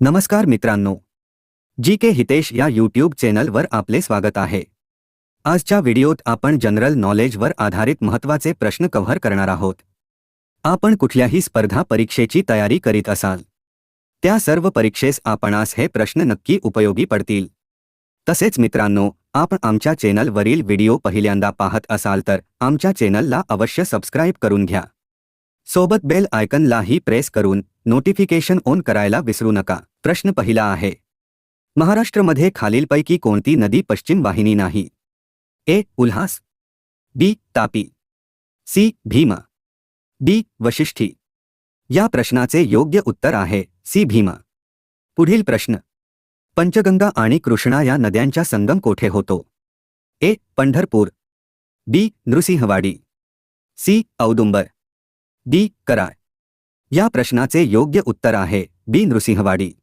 नमस्कार मित्रांनो. जी के हितेश या यूट्यूब चॅनलवर आपले स्वागत आहे. आजच्या व्हिडिओत आपण जनरल नॉलेजवर आधारित महत्त्वाचे प्रश्न कव्हर करणार आहोत. आपण कुठल्याही स्पर्धा परीक्षेची तयारी करीत असाल. त्या सर्व परीक्षेस आपणास हे प्रश्न नक्की उपयोगी पडतील. तसेच मित्रांनो आपण आमच्या चॅनलवरील व्हिडिओ पहिल्यांदा पाहत असाल तर आमच्या चॅनलला अवश्य सबस्क्राईब करून घ्या. सोबत बेल आयकनलाही प्रेस करून नोटिफिकेशन ऑन करायला विसरू नका. प्रश्न पहिला आहे. महाराष्ट्रमध्ये खालीलपैकी कोणती नदी पश्चिम वाहिनी नाही? A. Ulhas. B. Tapi. C. Bhima. D. Vashishti. या प्रश्नाचे योग्य उत्तर आहे सी. भीमा. पुढील प्रश्न. पंचगंगा आणि कृष्णा या नद्यांचा संगम कोठे होतो? A. Pandharpur. B. Nrusinhawadi. C. Audumbar. D Karad या प्रश्नाचे योग्य उत्तर आहे. बी नृसिंहवाडी.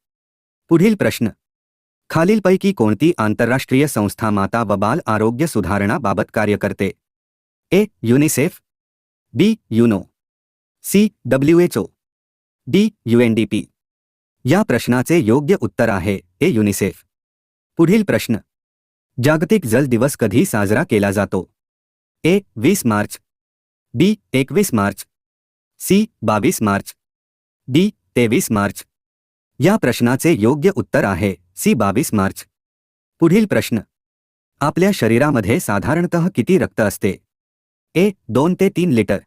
पुढील प्रश्न. खालीलपैकी कोणती आंतरराष्ट्रीय संस्था माता व बाल आरोग्य सुधारणाबाबत कार्य करते? A UNICEF B UNO C WHO D UNDP या प्रश्नाचे योग्य उत्तर आहे. ए युनिसेफ पुढील प्रश्न. जागतिक जल दिवस कधी साजरा केला जातो? ए वीस मार्च. बी एकवीस मार्च. सी बावीस मार्च. डी तेवीस मार्च. या प्रश्नाचे योग्य उत्तर आहे सी बावीस मार्च. पुढील प्रश्न. आपल्या शरीरामध्ये साधारणतः किती रक्त असते? ए दोन ते तीन लिटर.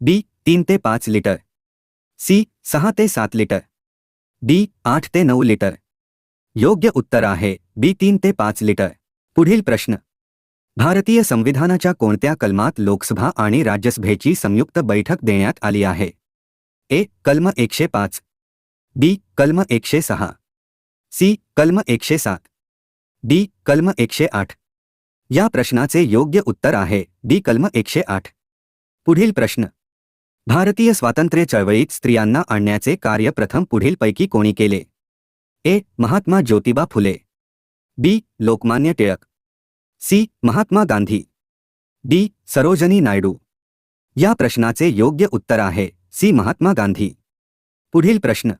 बी तीन ते पाच लिटर. सी सहा ते सात लिटर. डी आठ ते नऊ लिटर. योग्य उत्तर आहे बी तीन ते पाच लिटर. पुढील प्रश्न. भारतीय संविधानाच्या कोणत्या कलमात लोकसभा आणि राज्यसभेची संयुक्त बैठक देण्यात आली आहे? ए. कलम एकशे पाच. बी. कलम एकशे सहा. सी. कलम एकशे सात. डी. कलम एकशे आठ. या प्रश्नाचे योग्य उत्तर आहे डी. कलम एकशे आठ. पुढील प्रश्न. भारतीय स्वातंत्र्य चळवळीत स्त्रियांना आणण्याचे कार्य प्रथम पुढीलपैकी कोणी केले? A. Mahatma Jyotiba Phule. B. Lokmanya Tilak. C. Mahatma Gandhi. D. Sarojini Naidu. या प्रश्नाचे योग्य उत्तर आहे. सी. महात्मा गांधी. पुढील प्रश्न.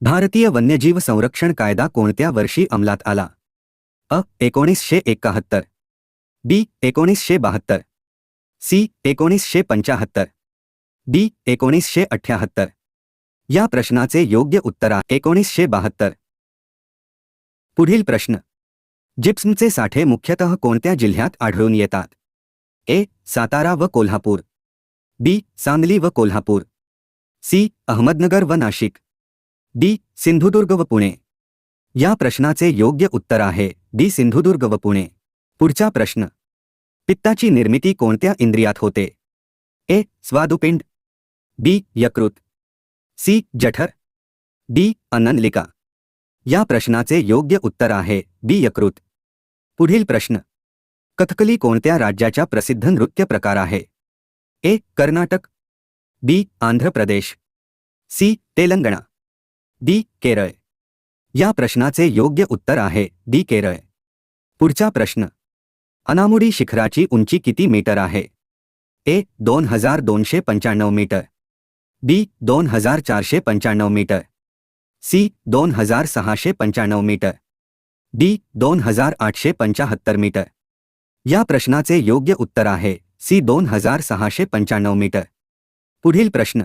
भारतीय वन्यजीव संरक्षण कायदा कोणत्या वर्षी अंमलात आला? अ. एकोणीसशे एकाहत्तर. बी. एकोणीसशे बहात्तर. सी. एकोणीसशे पंचाहत्तर. डी. एकोणीसशे अठ्याहत्तर. या प्रश्नाचे योग्य उत्तर एकोणीसशे बहात्तर. पुढील प्रश्न. जिप्समचे साठे मुख्यतः कोणत्या जिल्ह्यात आढळून येतात? ए. सातारा व कोल्हापूर. बी. सांगली व कोल्हापूर. सी. अहमदनगर व नाशिक. डी. सिंधुदुर्ग व पुणे. या प्रश्नाचे योग्य उत्तर आहे. डी. सिंधुदुर्ग व पुणे. पुढचा प्रश्न. पित्ताची निर्मिती कोणत्या इंद्रियात होते? ए. स्वादुपिंड. बी. यकृत. सी. जठर. डी. अननलिका. या प्रश्नाचे योग्य उत्तर आहे. बी. यकृत. पुढील प्रश्न. कथकली कोणत्या राज्याच्या प्रसिद्ध नृत्य प्रकार आहे? A. Karnataka. B. Andhra Pradesh. C. Telangana. D. Kerala. या प्रश्नाचे योग्य उत्तर आहे. डी केरळ. पुढचा प्रश्न. अनामुडी शिखराची उंची किती मीटर आहे? ए. दोन हज़ार दोनशे पंच्याण्णव मीटर. बी. दोन हज़ार चारशे पंच्याण्णव मीटर. सी दोन हजार सहाशे पंच्याण्णव मीटर. डी दोन हजार आठशे पंचाहत्तर मीटर. या प्रश्नाचे योग्य उत्तर आहे सी दोन हजार सहाशे पंच्याण्णव मीटर. पुढील प्रश्न.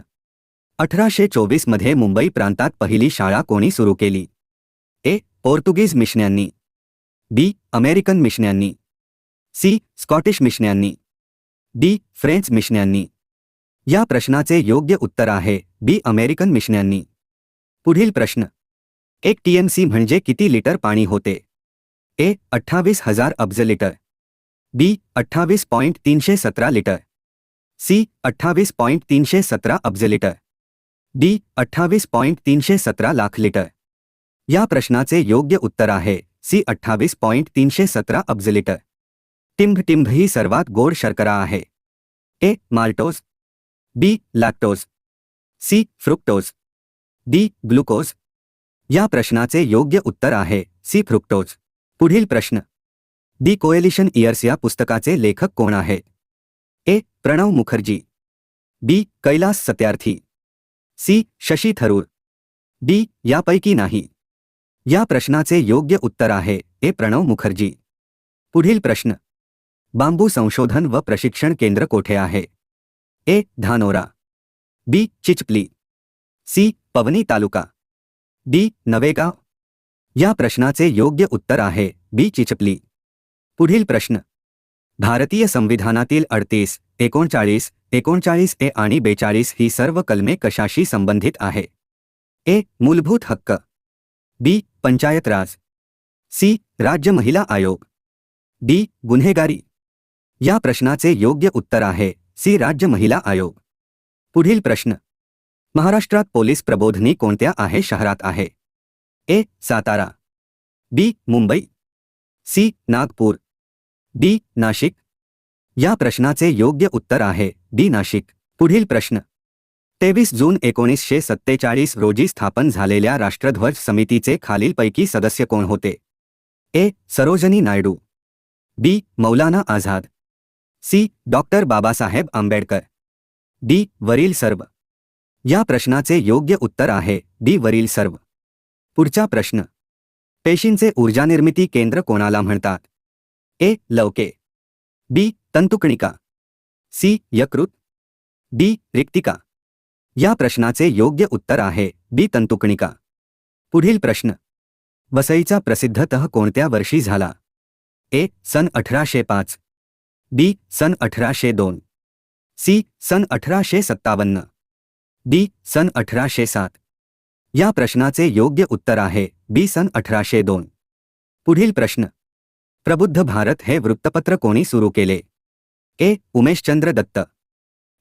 अठराशे चोवीसमध्ये मुंबई प्रांतात पहिली शाळा कोणी सुरू केली? ए. पोर्तुगीज मिशन्यांनी. बी. अमेरिकन मिशन्यांनी. सी. स्कॉटिश मिशन्यांनी. डी. फ्रेंच मिशन्यांनी. या प्रश्नाचे योग्य उत्तर आहे बी. अमेरिकन मिशन्यांनी. पुढील प्रश्न. एक टीएमसी म्हणजे किती लिटर होते? ए, अठ्ठावीस हज़ार अब्ज लिटर. बी, अठ्ठावीस पॉईंट तीनशे सतरा लिटर. सी, अठ्ठावीस पॉईंट तीनशे सतरा अब्ज लिटर. डी, अठ्ठावीस पॉईंट तीनशे सतरा लाख लिटर. या प्रश्नाचे योग्य उत्तर आहे. सी, अठ्ठावीस पॉईंट तीनशे सतरा अब्ज लिटर. टिंभ टिंभ ही सर्वात गोड शर्करा आहे. A, maltose. B, lactose. C, fructose. D, glucose. या प्रश्नाचे योग्य उत्तर आहे, सी, फ्रुक्टोज. पुढील प्रश्न. दी कोएलिशन इयर्स या पुस्तकाचे लेखक कोण आहेत A, Pranab Mukherjee. B, Kailash Satyarthi. C, Shashi Tharoor. D, यापैकी नाही. या प्रश्नाचे योग्य उत्तर आहे, ए, प्रणव मुखर्जी. पुढील प्रश्न. बांबू संशोधन व प्रशिक्षण केंद्र कोठे आहे? ए, धानोरा. बी, चिचपली. सी पवनी तालुका. डी नवेगाव. या प्रश्नाचे योग्य उत्तर आहे. बी. चिचपली. पुढील प्रश्न. भारतीय संविधानातील अडतीस, एकोणचाळीस एकोणचाळीस ए आणि बेचाळीस ही सर्व कलमे कशाशी संबंधित आहे? ए. मूलभूत हक्क. बी. पंचायत राज. सी. राज्य महिला आयोग. डी. गुन्हेगारी. या प्रश्नाचे योग्य उत्तर आहे. सी. राज्य महिला आयोग. पुढील प्रश्न. महाराष्ट्रात पोलीस प्रबोधनी कोणत्या आहे शहरात आहे? A. Satara. B. Mumbai. C. Nagpur. D. Nashik. या प्रश्नाचे योग्य उत्तर आहे. डी. नाशिक. पुढील प्रश्न. तेवीस जून एकोणीसशे सत्तेचाळीस रोजी स्थापन झालेल्या राष्ट्रध्वज समितीचे खालीलपैकी सदस्य कोण होते? A. Sarojini Naidu. B. Maulana Azad. C. Doctor Babasaheb Ambedkar. D. वरील सर्व या प्रश्नाचे योग्य उत्तर आहे डी वरील सर्व. पुढचा प्रश्न. पेशींचे ऊर्जानिर्मिती केंद्र कोणाला म्हणतात? ए. लवके बी. तंतुकणिका. सी. यकृत. डी. रिक्तिका. या प्रश्नाचे योग्य उत्तर आहे बी तंतुकणिका. पुढील प्रश्न. वसईचा प्रसिद्ध तह कोणत्या वर्षी झाला? ए. सन अठराशे पाच. बी. सन अठराशे दोन. सी. सन अठराशे सत्तावन्न. डी सन अठराशे सात. या प्रश्नाचे योग्य उत्तर आहे, बी, सन अठराशे दोन. पुढील प्रश्न. प्रबुद्ध भारत हे वृत्तपत्र कोणी सुरू केले? A, Umeshchandra Dutt.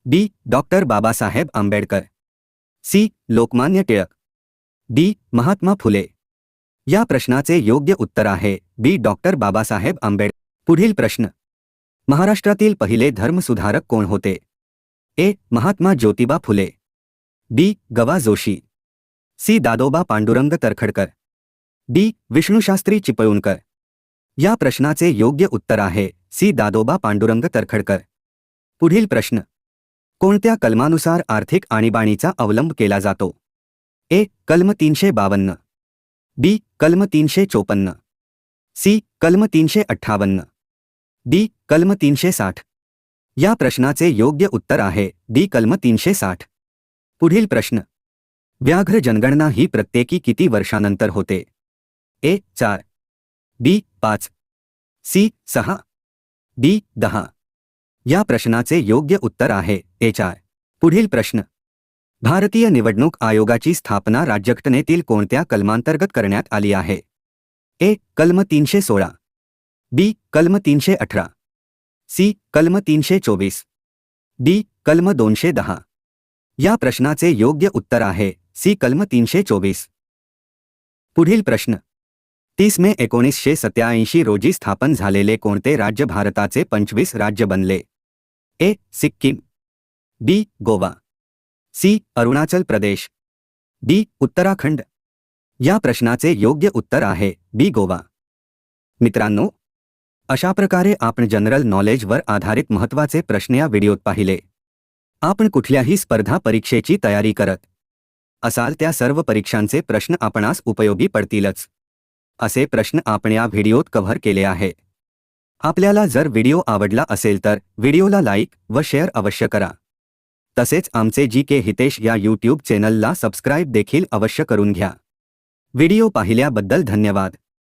B, doctor Babasaheb Ambedkar. C, Lokmanya Tilak. D, Mahatma Phule. या प्रश्नाचे योग्य उत्तर आहे, बी, डॉक्टर बाबासाहेब आंबेडकर पुढील प्रश्न. महाराष्ट्रातील पहिले धर्मसुधारक कोण होते? ए, महात्मा ज्योतिबा फुले. बी गवा जोशी सी. दादोबा पांडुरंग तरखडकर. डी. विष्णुशास्त्री चिपळूणकर. या प्रश्नाचे योग्य उत्तर आहे सी. दादोबा पांडुरंग तरखडकर. पुढील प्रश्न. कोणत्या कलमानुसार आर्थिक आणीबाणीचा अवलंब केला जातो? ए. कलम तीनशे बावन्न. बी. कलम तीनशे चोपन्न. सी. कलम तीनशे अठ्ठावन्न. डी. कलम तीनशे साठ. या प्रश्नाचे योग्य उत्तर आहे डी. कलम तीनशे साठ. पुढील प्रश्न. व्याघ्र जनगणना ही प्रत्येकी किती वर्षानंतर होते? ए, चार. बी, पाच. सी, सहा. डी, दहा. या प्रश्नाचे योग्य उत्तर आहे, ए, चार. पुढील प्रश्न. भारतीय निवडणूक आयोगाची स्थापना राज्यघटनेतील कोणत्या कलमांतर्गत करण्यात आली आहे? ए, कलम तीनशे सोळा. बी, कलम तीनशे अठरा. सी, कलम तीनशे चोवीस. डी, कलम दोनशे दहा. या प्रश्नाचे योग्य उत्तर आहे. सी कलम तीनशे चोवीस. पुढील प्रश्न. तीस मे एकोणीसशे सत्याऐंशी रोजी स्थापन झालेले कोणते राज्य भारताचे पंचवीस राज्य बनले? A. Sikkim. B. Goa. C. Arunachal Pradesh. D. Uttarakhand. या प्रश्नाचे योग्य उत्तर आहे. बी. गोवा. मित्रांनो अशा प्रकारे आपण जनरल नॉलेजवर आधारित महत्त्वाचे प्रश्न या व्हिडिओत पाहिले. आपण कुठल्याही स्पर्धा परीक्षेची तयारी करत असाल त्या सर्व परीक्षांचे प्रश्न आपणास उपयोगी पडतीलच. असे प्रश्न आपण या व्हिडिओत कव्हर केले आहे. आपल्याला जर व्हिडिओ आवडला असेल तर व्हिडिओला लाईक व शेअर अवश्य करा. तसेच आमचे जी के हितेश या यूट्यूब चॅनलला सबस्क्राईब देखील अवश्य करून घ्या. व्हिडिओ पाहिल्याबद्दल धन्यवाद.